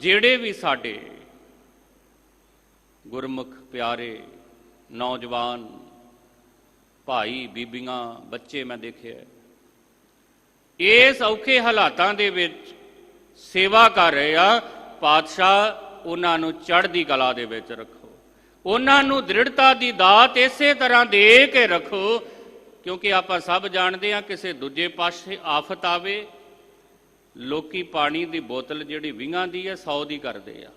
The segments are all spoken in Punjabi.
ਜਿਹੜੇ ਵੀ ਸਾਡੇ ਗੁਰਮੁਖ ਪਿਆਰੇ ਨੌਜਵਾਨ ਭਾਈ ਬੀਬੀਆਂ, ਬੱਚੇ ਮੈਂ ਦੇਖਿਆ ਇਸ ਔਖੇ ਹਾਲਾਤਾਂ ਦੇ ਵਿੱਚ ਸੇਵਾ ਕਰ ਰਹੇ ਆ, ਪਾਤਸ਼ਾਹ ਉਹਨਾਂ ਨੂੰ ਚੜ੍ਹਦੀ ਕਲਾ ਦੇ ਵਿੱਚ ਰੱਖੋ। ਉਹਨਾਂ ਨੂੰ ਦ੍ਰਿੜਤਾ ਦੀ ਦਾਤ ਇਸੇ ਤਰ੍ਹਾਂ ਦੇ ਕੇ ਰੱਖੋ, ਕਿਉਂਕਿ ਆਪਾਂ ਸਭ ਜਾਣਦੇ ਆ ਕਿਸੇ ਦੂਜੇ ਪਾਸੇ ਆਫਤ ਆਵੇ ਲੋਕੀ ਪਾਣੀ ਦੀ ਬੋਤਲ ਜਿਹੜੀ ਵਿੰਗਾਂ ਦੀ ਹੈ 100 ਦੀ ਕਰਦੇ ਆ।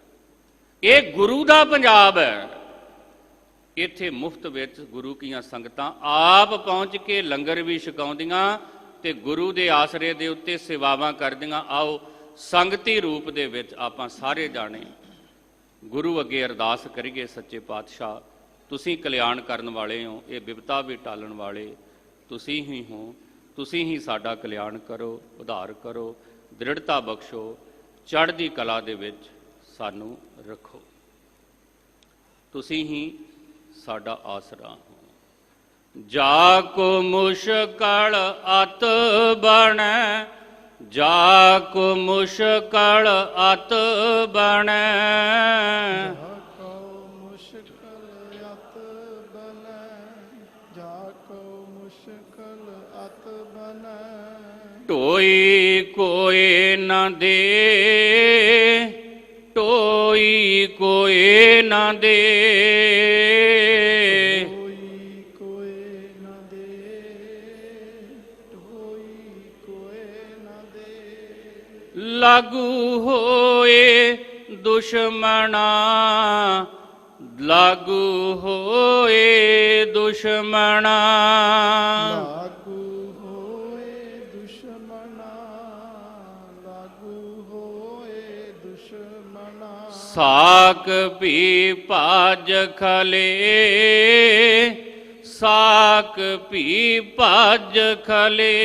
ਇਹ ਗੁਰੂ ਦਾ ਪੰਜਾਬ ਹੈ। ਇੱਥੇ ਮੁਫਤ ਵਿੱਚ ਗੁਰੂ ਕੀਆਂ ਸੰਗਤਾਂ ਆਪ ਪਹੁੰਚ ਕੇ ਲੰਗਰ ਵੀ ਛਕਾਉਂਦੀਆਂ ਤੇ ਗੁਰੂ ਦੇ ਆਸਰੇ ਦੇ ਉੱਤੇ ਸੇਵਾਵਾਂ ਕਰਦੀਆਂ। ਆਓ, ਸੰਗਤੀ ਰੂਪ ਦੇ ਵਿੱਚ ਆਪਾਂ ਸਾਰੇ ਜਾਣੇ ਗੁਰੂ ਅੱਗੇ ਅਰਦਾਸ ਕਰੀਏ ਸੱਚੇ ਪਾਤਸ਼ਾਹ। ਤੁਸੀਂ ਕਲਿਆਣ ਕਰਨ ਵਾਲੇ ਹੋ, ਇਹ ਬਿਪਤਾ ਵੀ ਟਾਲਣ ਵਾਲੇ। ਤੁਸੀਂ ਹੀ ਹੋ, ਤੁਸੀਂ ਹੀ ਸਾਡਾ ਕਲਿਆਣ ਕਰੋ, ਉਧਾਰ ਕਰੋ। ਦ੍ਰਿੜਤਾ ਬਖਸ਼ੋ, ਚੜ੍ਹਦੀ ਕਲਾ ਦੇ ਵਿੱਚ ਸਾਨੂੰ ਰੱਖੋ। ਤੁਸੀਂ ਹੀ ਸਾਡਾ ਆਸਰਾ ਹੋ। ਜਾ ਕੋ ਮੁਸ਼ਕਲ ਅਤ ਬਣੈ ਜਾ ਕੋ ਮੁਸ਼ਕਲ ਅਤ ਬਣੈ। ਬਨੈ ਢੋਈ ਕੋਏ ਨਾ ਦੇ ਢੋਈ ਕੋਏ ਨਾ ਦੇ ਕੋਈ ਕੋਏ ਨਾ ਦੇ ਕੋਈ ਕੋਏ ਨਾ ਦੇ ਲਾਗੂ ਹੋਏ ਦੁਸ਼ਮਣਾ ਲਾਗੂ ਹੋਏ ਦੁਸ਼ਮਣਾ ਸਾਕ ਭੀ ਭਾਜ ਖਲੇ ਸਾਕ ਭੀ ਭਾਜ ਖਲੇ।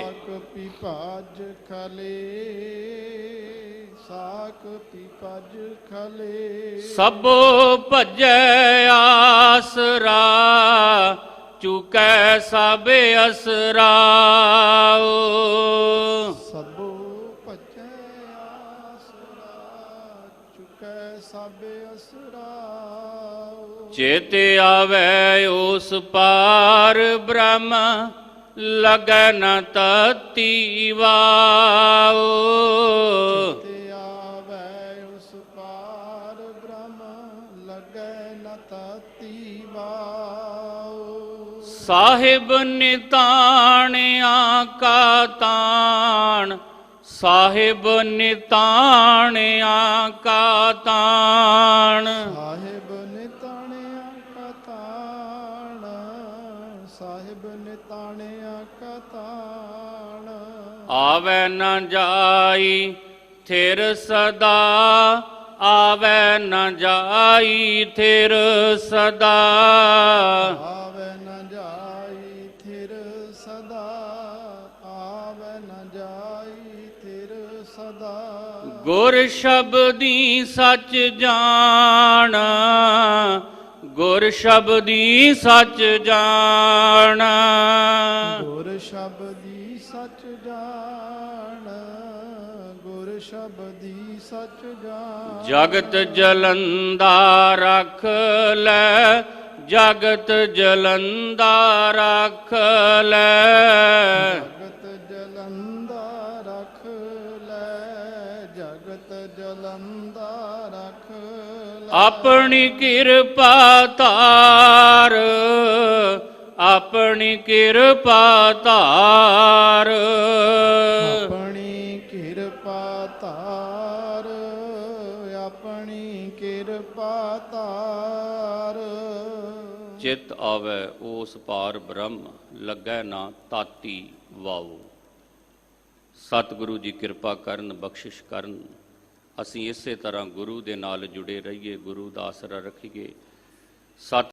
ਸਾਕ ਪਿਪਾਜ ਖਲੇ ਸਾਕ ਪਿਪਾਜ ਖਲੇ। ਸਭੋ ਭਜੈ ਆਸਰਾ ਚੁਕੈ ਸਭ ਅਸਰਾ। ਚੇਤ ਆਵੈ ਉਸ ਪਾਰ ਬ੍ਰਹਮ ਲਗੈ ਨ ਤਤੀ ਵਾਓ ਤੇ ਆਵੈ ਉਸ ਪਾਰ ਬ੍ਰਹਮ ਲਗੈ ਨ ਤਤੀ ਵਾਓ ਸਾਹਿਬ ਨਿਤਾਣਿਆ ਕਾ ਤਾਣ ਸਾਹਿਬ ਨਿਤਾਣਿਆ ਕਾ ਤਾਣ। ਸਾਹਿਬ ਕਤਾਣ ਆਵੈ ਨ ਜਾਈ ਥਿਰ ਸਦਾ। ਆਵੈ ਨ ਜਾਈ ਥਿਰ ਸਦਾ। ਆਵੈ ਨ ਜਾਈ ਥਿਰ ਸਦਾ। ਆਵੈ ਨ ਜਾਈ ਥਿਰ ਸਦਾ। ਗੁਰ ਸ਼ਬਦੀ ਸੱਚ ਜਾਣ। ਗੁਰ ਸ਼ਬਦੀ ਸੱਚ ਜਾਣ। ਗੁਰ ਸ਼ਬਦੀ ਸੱਚ ਜਾਣ ਗੁਰ ਸ਼ਬਦੀ ਸੱਚ ਜਾਣ। ਜਗਤ ਜਲੰਦਾ ਰਖ ਲੈ ਜਗਤ ਜਲੰਦਾ ਰਖ ਲੈ। ਜਗਤ ਜਲੰਦਾ ਰਖ ਲੈ ਜਗਤ ਜਲੰਦਾ ਰਖ ਆਪਣੀ ਕਿਰਪਾ ਧਾਰ ਆਪਣੀ ਕਿਰਪਾ ਧਾਰ। ਆਪਣੀ ਕਿਰਪਾ ਧਾਰ ਆਪਣੀ ਕਿਰਪਾ ਧਾਰ। ਚਿਤ ਆਵੈ ਉਸ ਪਾਰ ਬ੍ਰਹਮ ਲੱਗੈ ਨਾ ਤਾਤੀ ਵਾਉ ਸਤਿਗੁਰੂ ਜੀ ਕਿਰਪਾ ਕਰਨ ਬਖਸ਼ਿਸ਼ ਕਰਨ ਅਸੀਂ ਇਸੇ ਤਰ੍ਹਾਂ ਗੁਰੂ ਦੇ ਨਾਲ ਜੁੜੇ ਰਹੀਏ ਗੁਰੂ ਦਾ ਆਸਰਾ ਰੱਖੀਏ। ਸਤ